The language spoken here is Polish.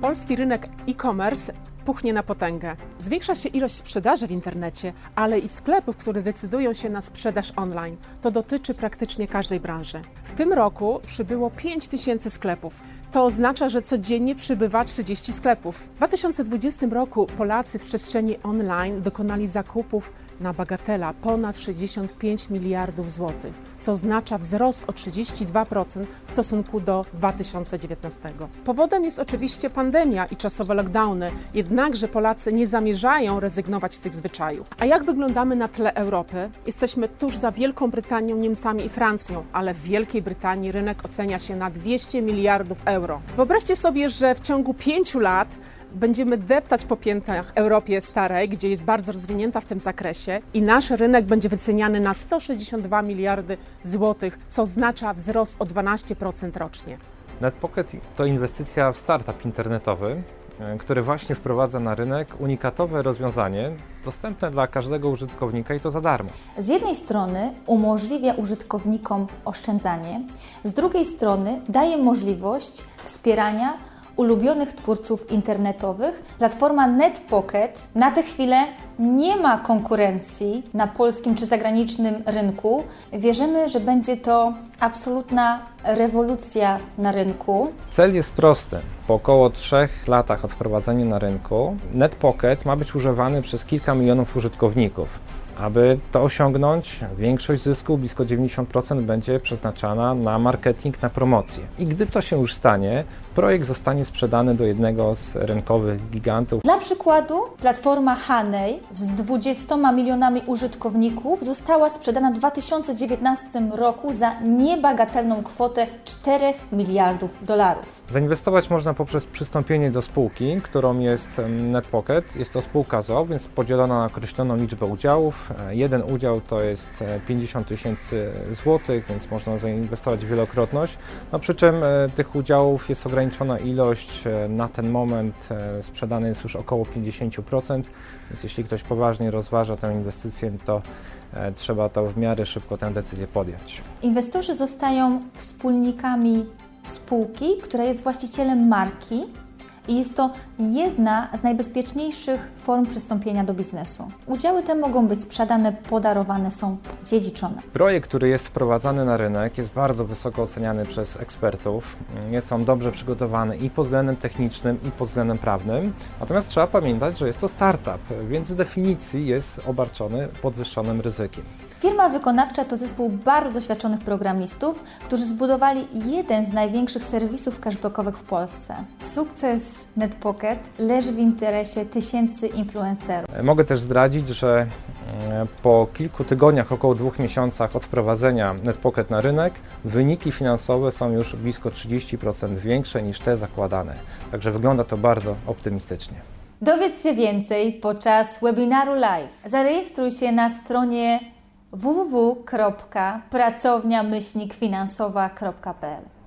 Polski rynek e-commerce puchnie na potęgę. Zwiększa się ilość sprzedaży w internecie, ale i sklepów, które decydują się na sprzedaż online. To dotyczy praktycznie każdej branży. W tym roku przybyło 5 tysięcy sklepów. To oznacza, że codziennie przybywa 30 sklepów. W 2020 roku Polacy w przestrzeni online dokonali zakupów na bagatela ponad 65 miliardów złotych, co oznacza wzrost o 32% w stosunku do 2019. Powodem jest oczywiście pandemia i czasowe lockdowny, jednakże Polacy nie zamierzają rezygnować z tych zwyczajów. A jak wyglądamy na tle Europy? Jesteśmy tuż za Wielką Brytanią, Niemcami i Francją, ale w Wielkiej Brytanii rynek ocenia się na 200 miliardów euro. Wyobraźcie sobie, że w ciągu pięciu lat będziemy deptać po piętach Europie starej, gdzie jest bardzo rozwinięta w tym zakresie i nasz rynek będzie wyceniany na 162 miliardy złotych, co oznacza wzrost o 12% rocznie. NetPocket to inwestycja w startup internetowy, który właśnie wprowadza na rynek unikatowe rozwiązanie dostępne dla każdego użytkownika i to za darmo. Z jednej strony umożliwia użytkownikom oszczędzanie, z drugiej strony daje możliwość wspierania ulubionych twórców internetowych. Platforma NetPocket na tę chwilę nie ma konkurencji na polskim czy zagranicznym rynku. Wierzymy, że będzie to absolutna rewolucja na rynku. Cel jest prosty. Po około trzech latach od wprowadzenia na rynku, NetPocket ma być używany przez kilka milionów użytkowników. Aby to osiągnąć, większość zysku, blisko 90%, będzie przeznaczana na marketing, na promocję. I gdy to się już stanie, projekt zostanie sprzedany do jednego z rynkowych gigantów. Dla przykładu, platforma Honey z 20 milionami użytkowników została sprzedana w 2019 roku za niebagatelną kwotę 4 miliardów dolarów. Zainwestować można poprzez przystąpienie do spółki, którą jest NetPocket. Jest to spółka ZO, więc podzielona na określoną liczbę udziałów. E, Jeden udział to jest e, 50 tysięcy złotych, więc można zainwestować wielokrotność. No przy czym e, tych udziałów jest ograniczona ilość. E, Na ten moment e, sprzedane jest już około 50%, więc jeśli ktoś poważnie rozważa tę inwestycję, to e, trzeba to w miarę szybko tę decyzję podjąć. Inwestorzy zostają wspólnikami spółki, która jest właścicielem marki i jest to jedna z najbezpieczniejszych form przystąpienia do biznesu. Udziały te mogą być sprzedane, podarowane, są dziedziczone. Projekt, który jest wprowadzany na rynek, jest bardzo wysoko oceniany przez ekspertów. Jest on dobrze przygotowany i pod względem technicznym, i pod względem prawnym. Natomiast trzeba pamiętać, że jest to startup, więc z definicji jest obarczony podwyższonym ryzykiem. Firma wykonawcza to zespół bardzo doświadczonych programistów, którzy zbudowali jeden z największych serwisów cashbackowych w Polsce. Sukces NetPocket leży w interesie tysięcy influencerów. Mogę też zdradzić, że e, po kilku tygodniach, około dwóch miesiącach od wprowadzenia NetPocket na rynek, wyniki finansowe są już blisko 30% większe niż te zakładane. Także wygląda to bardzo optymistycznie. Dowiedz się więcej podczas webinaru live. Zarejestruj się na stronie www.pracownia-finansowa.pl